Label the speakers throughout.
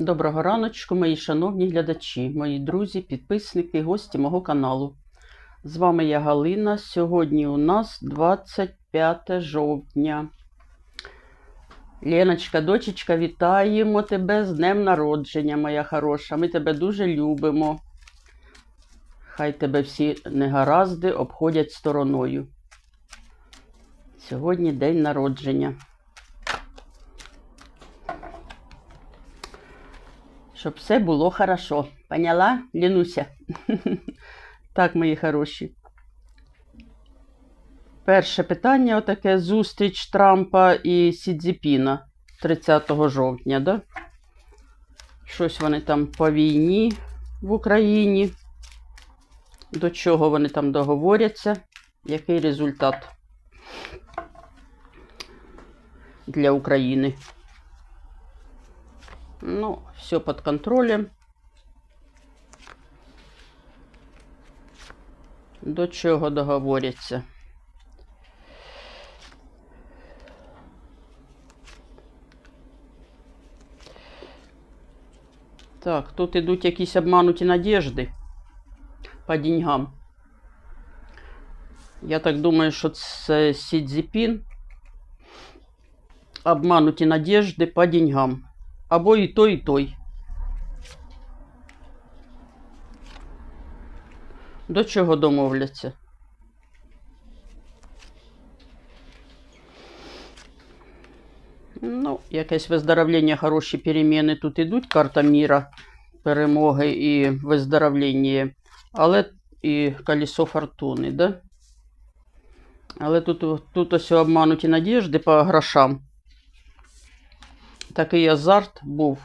Speaker 1: Доброго раночку, мої шановні глядачі, мої друзі, підписники, гості мого каналу. З вами я Галина. Сьогодні у нас 25 жовтня. Леночка, дочечка, вітаємо тебе з днем народження, моя хороша. Ми тебе дуже любимо. Хай тебе всі негаразди обходять стороною. Сьогодні день народження. Щоб все було хорошо. Поняла, Лінуся? Так, мої хороші. Перше питання отаке зустріч Трампа і Сідзіпіна 30 жовтня, да? Щось вони там по війні в Україні. До чого вони там договоряться? Який результат для України? Ну, все под контролем. До чого договоряться? Так, тут ідуть якісь обмануті надежди по деньгам. Я так думаю, що це Сі Цзіпін. Обмануті надежди по деньгам. Або і той, і той. До чого домовляться? Ну, якесь виздоровлення, хороші переміни тут ідуть. Карта міра, перемоги і виздоровлення. Але і колесо фортуни, да? Але тут, тут ось обмануті надіжди по грошам такий азарт був.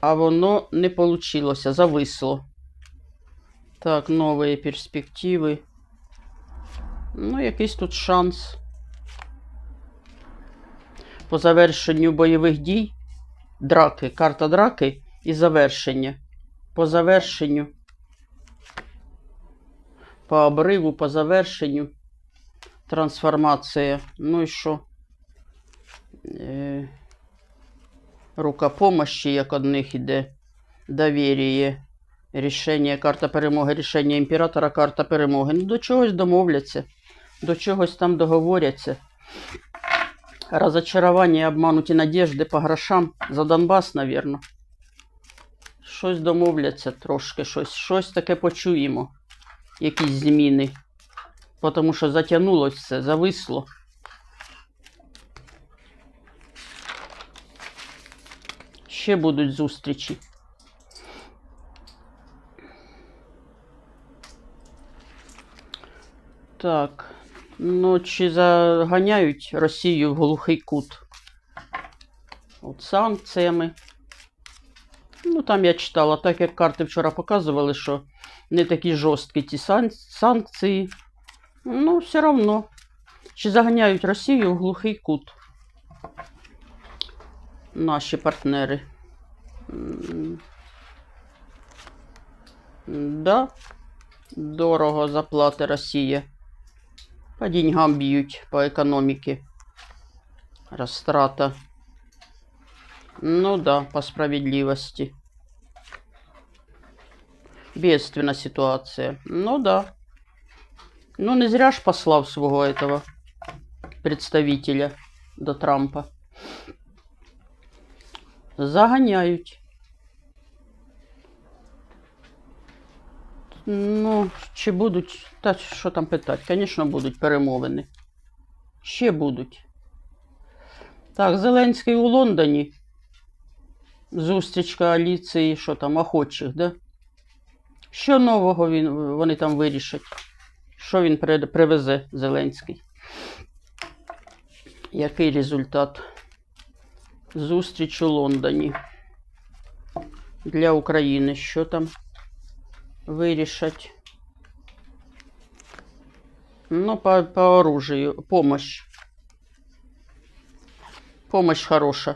Speaker 1: А воно не вийшло, зависло. Так, нові перспективи. Ну, якийсь тут шанс. По завершенню бойових дій. Драки, карта драки і завершення. По завершенню. По обриву, по завершенню. Трансформація. Ну і що? Е, рука помощі, як одних іде, довір'я, рішення, карта перемоги, рішення імператора, карта перемоги. Ну, до чогось домовляться, до чогось там договоряться. Разочарування і обмануті надежди по грошам за Донбас, навірно. Щось домовляться трошки, щось, щось таке почуємо, якісь зміни. Тому що затягнулося все, зависло. Ще будуть зустрічі. Так, ну чи заганяють Росію в глухий кут? От санкціями. Ну, там я читала, так як карти вчора показували, що не такі жорсткі сан санкції. Ну, все одно. Чи заганяють Росію в глухий кут? Наші партнери. Да, дорого заплати Росія. По деньгам б'ють, по економіці. Розтрата. Ну да, по справедливости. Бедственная ситуация. Ну да. Ну не зря ж послав свого этого представителя до Трампа. Заганяють. Ну, чи будуть, та що там питати? Звісно, будуть перемовини. Ще будуть. Так, Зеленський у Лондоні. Зустріч коаліції, що там, охочих, да? Що нового він, вони там вирішать? Що він привезе Зеленський? Який результат? Зустріч у Лондоні. Для України. Що там вирішать? Ну, по, по оружию. Помощь. Помощь хороша.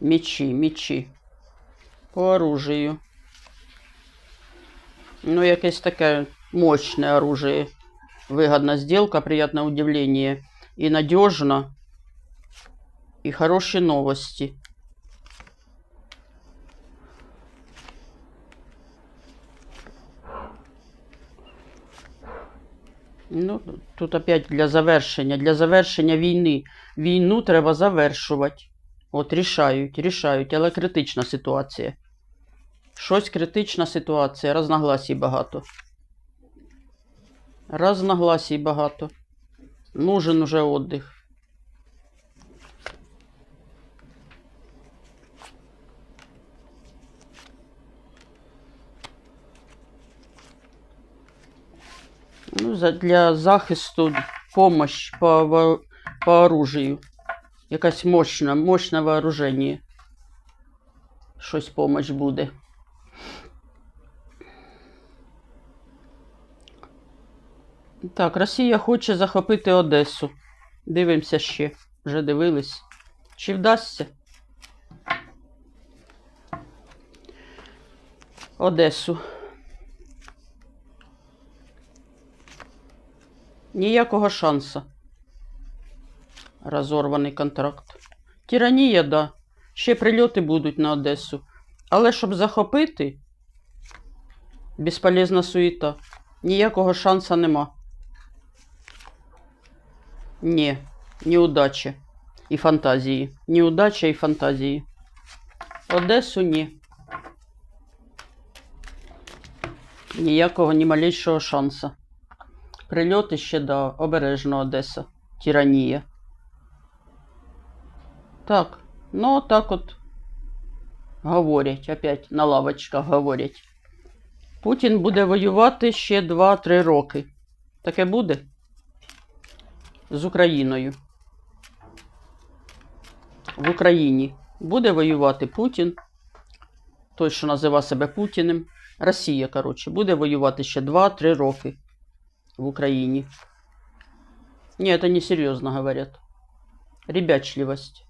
Speaker 1: Мечи, мечи. По оружию. Ну, якесь таке мощне оружие. Выгодна сделка, приятное удивление. и надежно, и хорошие новости. Ну, тут опять для завершення. Для завершення війни. Війну треба завершувати. От рішають, рішають, але критична ситуація. Щось критична ситуація, розногласій багато. Разногласий багато. Нужен уже отдых. Ну, для захисту помощь по, по оружию. Якась мощна, мощне вооруження. Щось помощь буде. Так, Росія хоче захопити Одесу. Дивимося ще. Вже дивились. Чи вдасться? Одесу. Ніякого шанса. Розорваний контракт. Тиранія, да. Ще прильоти будуть на Одесу. Але щоб захопити, безполезна суєта. Ніякого шанса нема. Ні, неудача і фантазії. Неудача і фантазії. Одесу ні. Ніякого ні малейшого шанса. Прильоти ще да, обережно Одеса. Тиранія. Так, ну так от говорять, опять на лавочках говорять. Путін буде воювати ще 2-3 роки. Таке буде? З Україною. В Україні буде воювати Путін. Той, що називає себе Путіним. Росія, коротше, буде воювати ще 2-3 роки в Україні. Ні, это не серьезно говорят. Ребячливость.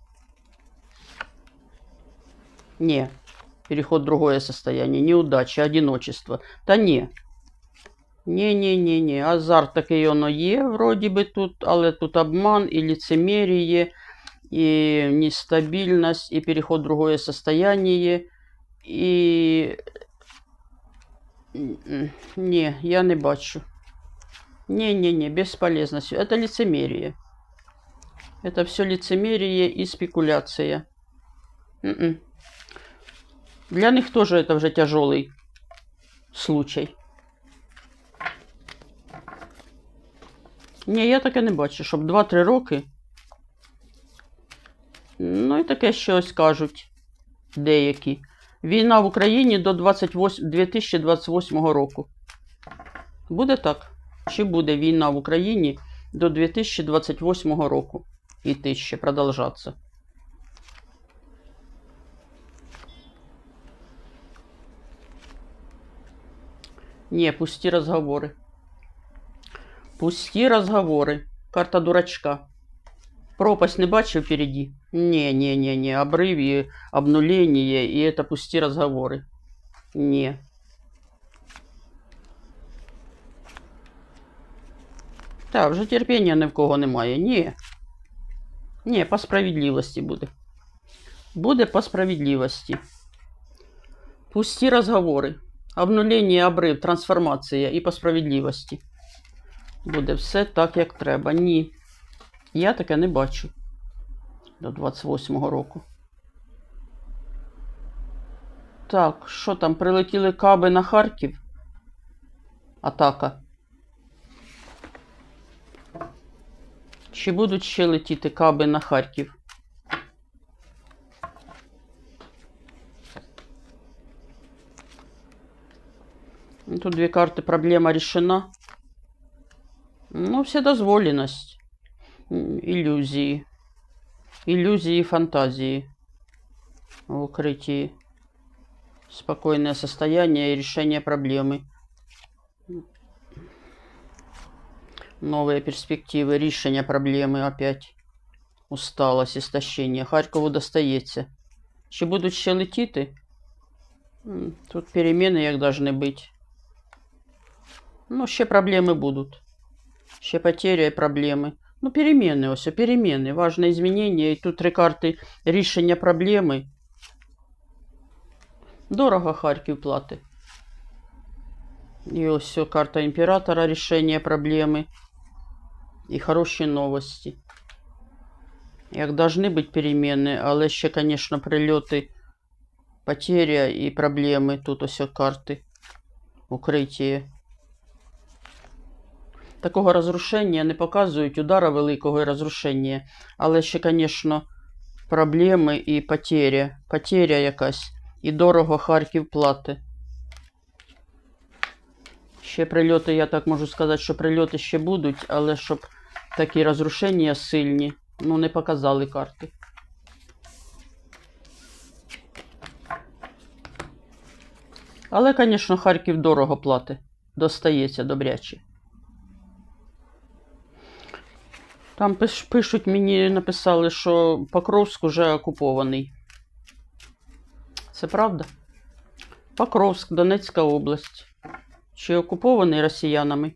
Speaker 1: Не. Переход в другое состояние. Неудача, одиночество. Та не. Не-не-не-не. Азарт такий воно є, вроді би тут, але тут обман і лицемерие, і нестабільність, і переход в другое состояние, і... М, Ні, я не бачу. Не-не-не, бесполезно. всё. Это лицемерие. Это все лицемерие и спекуляция. М-м. Для них тоже это уже тяжелый случай. Ні, я таке не бачу, щоб 2-3 роки. Ну і таке щось кажуть деякі. Війна в Україні до 28, 2028 року. Буде так? Чи буде війна в Україні до 2028 року? Іти ще продовжатися. Не, пусті розговори. Пусті розговори. Карта дурачка. Пропасть не бачив впереді? Не, не, не, не. Обрыв и обнуление, и это пусті розговори. Не. Так, вже терпіння ні в кого немає. Ні. Ні, по справедливості буде. Буде по справедливості. Пусті розговори. Обнулення, обрив, трансформація і по справедливості. Буде все так, як треба. Ні. Я таке не бачу. До 28-го року. Так, що там? Прилетіли каби на Харків? Атака. Чи будуть ще летіти каби на Харків? Тут две карты. Проблема решена. Ну, вседозволенность. М, Иллюзии. Иллюзии и фантазии. В укрытии. Спокойное состояние и решение проблемы. Новые перспективы, решение проблемы опять. Усталость, истощение. Харькову достається. Чи будуть ще летіти? М, Тут переміни як должны бути. Ну, ще проблеми будуть. Ще потери і проблеми. Ну, переміни, ось, переміни. Важне змінення. І тут три карти рішення проблеми. Дорого Харків платить. І ось все, карта імператора, рішення проблеми. І хороші новості. Як должны бути переміни, але ще, звісно, прильоти, потеря і проблеми. Тут ось карти. Укриття. Такого розрушення не показують удара великого і розрушення. Але ще, звісно, проблеми і потеря. Потеря якась. І дорого Харків плати. Ще прильоти, я так можу сказати, що прильоти ще будуть, але щоб такі розрушення сильні, ну, не показали карти. Але, звісно, Харків дорого платить. Достається добряче. Там пиш- пишуть, мені написали, що Покровськ уже окупований. Це правда? Покровськ, Донецька область. Чи окупований росіянами?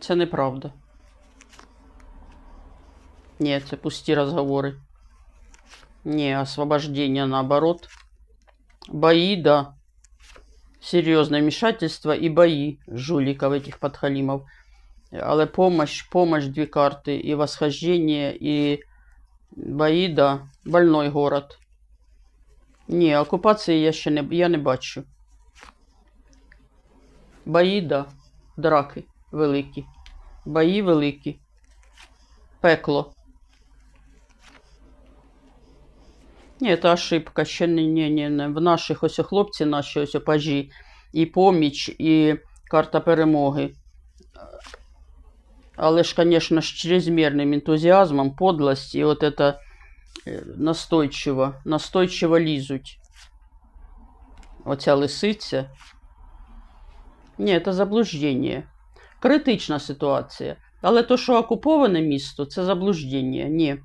Speaker 1: Це неправда. Ні, це пусті розговори. Не, освобождение наоборот. Бои, да. Серьезное вмешательство и бои жуликов этих подхалимов. Але помощь, помощь, две карты, и восхождение, и бои, да. Больной город. Не, оккупации я ще не, я не бачу. Бої, да. Драки великі. Бої великі. Пекло. Ні, це ошибка. Ще не, не, не. В наших ось хлопці, наші ось пажі, і поміч, і карта перемоги. Але ж, звісно, з чрезмірним ентузіазмом, подлость і от это е, настойчиво, настойчиво лізуть. Оця лисиця. Ні, це заблуждення. Критична ситуація. Але то, що окуповане місто, це заблуждення. Ні.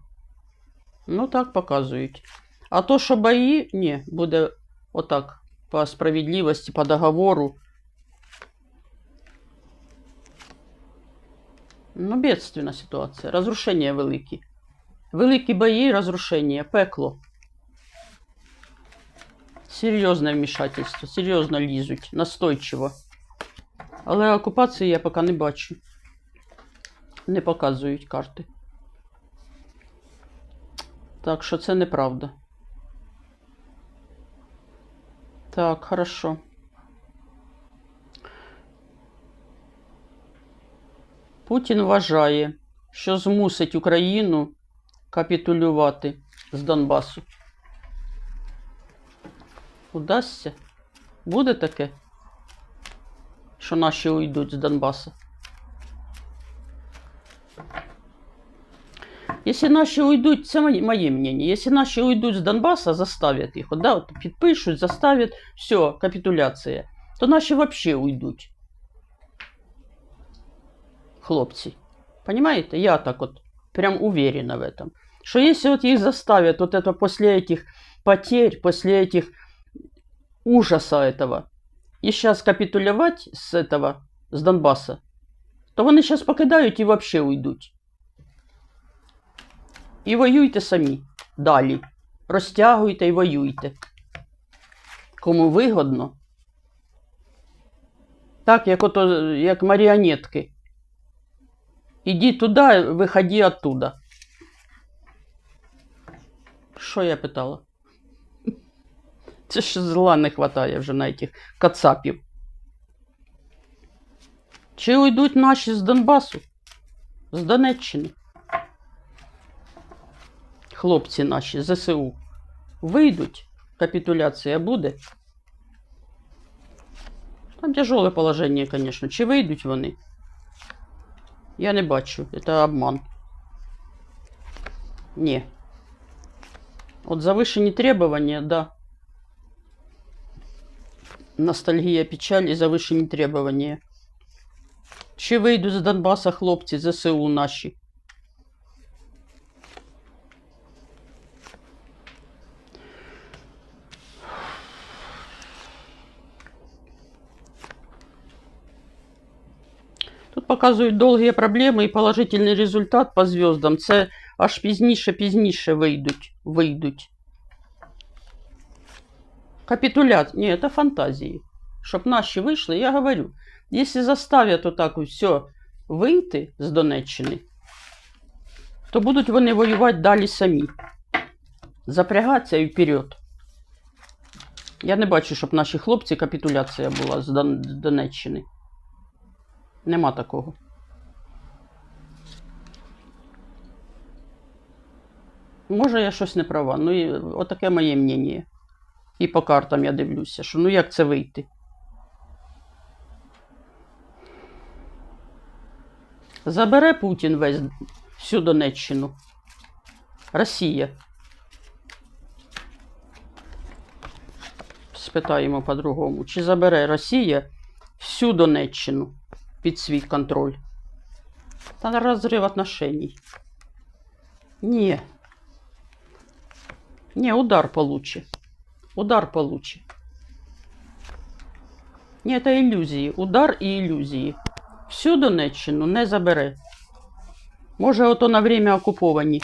Speaker 1: Ну так показують. А то, що бої, ні, буде отак. По справедливості, по договору. Ну, бедственна ситуація. Розрушення великі. Великі бої, розрушення, пекло. Серйозне вмішательство, серйозно лізуть, настойчиво. Але окупації я поки не бачу. Не показують карти. Так що це неправда. Так, хорошо. Путін вважає, що змусить Україну капітулювати з Донбасу. Удасться? Буде таке? Що наші уйдуть з Донбасу? Если наши уйдут, це моє, моє мнение, если наши уйдут с Донбасса, заставят их, да, вот підпишуть, заставят, все, капитуляция, то наши вообще уйдут. Хлопці. Понимаете? Я так вот прям уверена в этом. Что если вот их заставят вот это после этих потерь, после этих ужаса этого, и сейчас капитулировать с этого, с Донбасса, то вони сейчас покидають і вообще уйдуть. І воюйте самі далі. Розтягуйте і воюйте. Кому вигодно. Так, як ото, як маріонетки. Іди туди, виходи оттуда. Що я питала? Це ж зла не вистачає вже на этих кацапів. Чи уйдуть наші з Донбасу? З Донеччини? Хлопці наші, ЗСУ. Вийдуть, капітуляція буде. Там тяжеле положення, звісно. Чи вийдуть вони? Я не бачу. Це обман. Ні. От завышені требования, да. Ностальгія, печаль і завышені требования. Чи вийдуть з Донбаса хлопці, ЗСУ наші? Тут показують довгі проблеми і положительний результат по зв'яздам. Це аж пізніше, пізніше вийдуть. вийдуть. Капитуляция. Не, это фантазии. Чтоб наші вийшли, я говорю, якщо заставлять отак все вийти з Донеччини, то будуть вони воювати далі самі. Запрягатися і вперед. Я не бачу, щоб наші хлопці капітуляція була з Донеччини. Нема такого. Може, я щось не права. Ну, і отаке моє мнення. І по картам я дивлюся, що ну як це вийти? Забере Путін весь всю Донеччину. Росія. Спитаємо по-другому. Чи забере Росія всю Донеччину під свій контроль? Та на розрив отношений. Ні. Ні, удар получи. Удар получи. Ні, це ілюзії. Удар і ілюзії. Всю Донеччину не забере. Може, ото на время окуповані,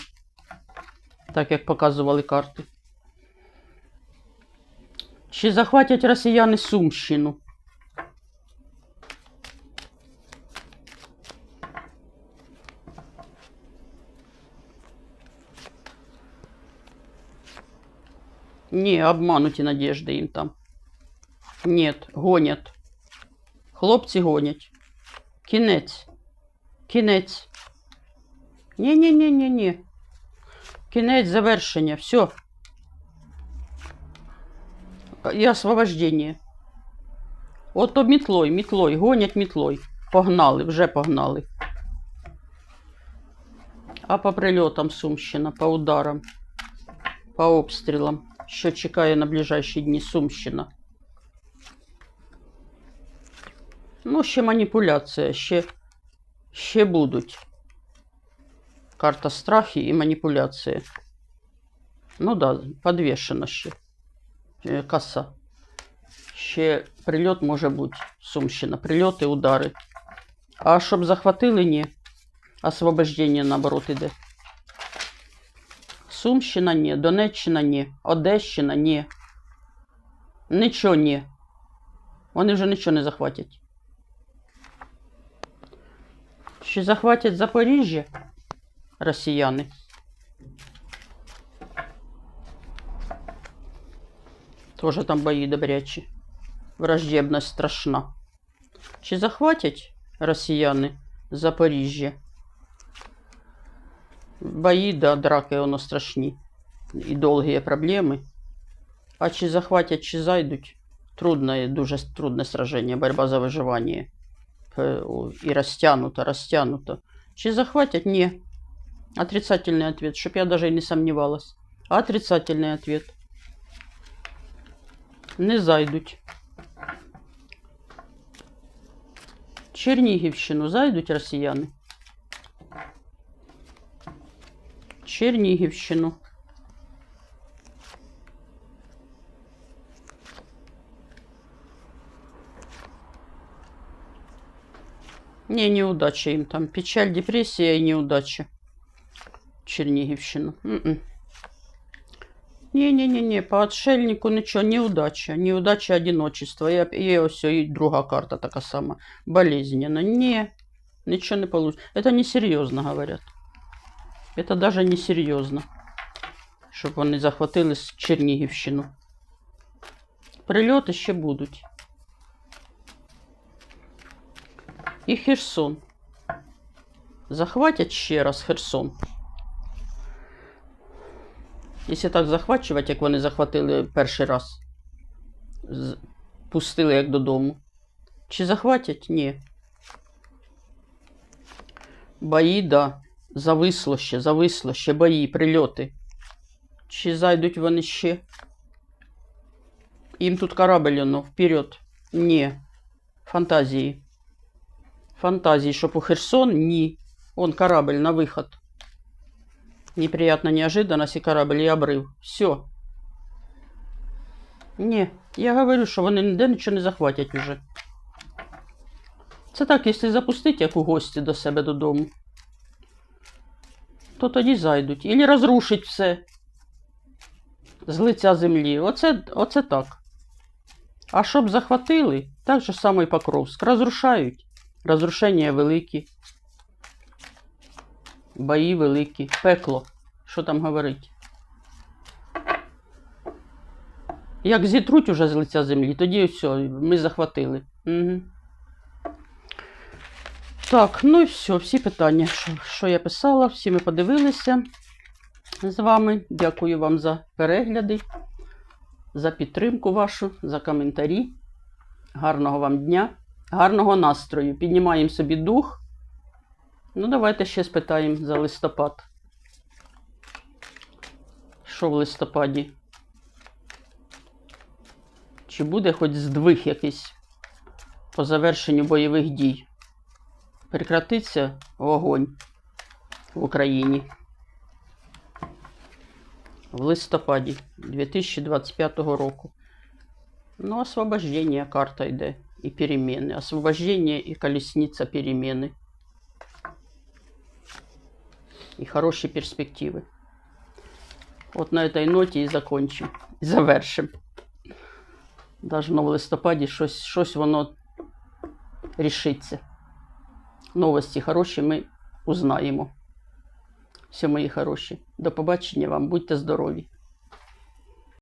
Speaker 1: так як показували карти. Чи захватять росіяни Сумщину? Ні, обмануті надежди їм там. Нет, гонять. Хлопці гонять. Кінець. Кінець. Ні-ні-ні-ні-ні. Кінець завершення. Все. І освобождення. Ото мітлой, мітлой, гонять мітлой. Погнали, вже погнали. А по прильотам Сумщина, по ударам, по обстрілам, що чекає на ближайші дні Сумщина. Ну, ще маніпуляція, ще, ще будуть. Карта страхи і маніпуляції. Ну да, підвішена ще. Е, Коса. Ще прильот може бути. Сумщина. Прильоти, удари. А щоб захватили, ні. Освобождення, наоборот, іде. Сумщина ні, Донеччина ні, Одещина ні. Нічого ні. Вони вже нічого не захватять. Чи захватять Запоріжжя росіяни? Тоже там бої добрячі. Враждебність страшна. Чи захватять росіяни Запоріжжя? Бої, да, драки, воно страшні. І довгі проблеми. А чи захватять, чи зайдуть? Трудне, дуже трудне сраження, борьба за виживання. Э, о, И растянуто, растянуто. Чи захватят? Не. Отрицательный ответ, чтоб я даже и не сомневалась. Отрицательный ответ. Не зайдуть. Чернігівщину зайдуть росіяни. Чернігівщину. Не, неудача им там. Печаль, депрессия и неудача. Чернігівщину. М-м. Не-не-не-не, по отшельнику нічого, неудача. Неудача одиночества. І, і ось і друга карта така сама. Болезненно. Не, нічого не получится. Это несерьезно, говорят. Это даже несерьезно. Щоб вони захватили Чернігівщину. Прильоти ще будуть. І Херсон. Захватять ще раз Херсон. Якщо так захвачувати, як вони захватили перший раз. Пустили як додому. Чи захватять? Ні. Бої, да. Зависло ще, зависло ще бої, прильоти. Чи зайдуть вони ще? Їм тут корабль, ну, вперед. Ні. Фантазії. Фантазии, чтоб у Херсон ни. Он корабль на выход. Неприятная неожиданность и корабль и обрыв. Все. Не, я говорю, що вони ніде нічого не захватять уже. Це так, якщо запустити, як у гості до себе додому, то тоді зайдуть. Ілі розрушить все з лиця землі. Оце, оце так. А щоб захватили, так же само і Покровськ. Розрушають. Розрушення великі. Бої великі. Пекло. Що там говорить? Як зітруть уже з лиця землі, тоді все, ми захватили. Угу. Так, ну і все, всі питання, що, що я писала, всі ми подивилися з вами. Дякую вам за перегляди, за підтримку вашу, за коментарі. Гарного вам дня, гарного настрою. Піднімаємо собі дух. Ну, давайте ще спитаємо за листопад. Що в листопаді? Чи буде хоч здвиг якийсь по завершенню бойових дій? Прекратиться вогонь в Україні в листопаді 2025 року. Ну, освобождение карта йде і перемены. Освобождение і колесниця перемены. І хороші перспективи. От на этой ноті і закончим. І завершим. Должно в листопаді щось, щось воно рішиться. Новості хороші ми узнаємо. Все, мої хороші. До побачення вам, будьте здорові!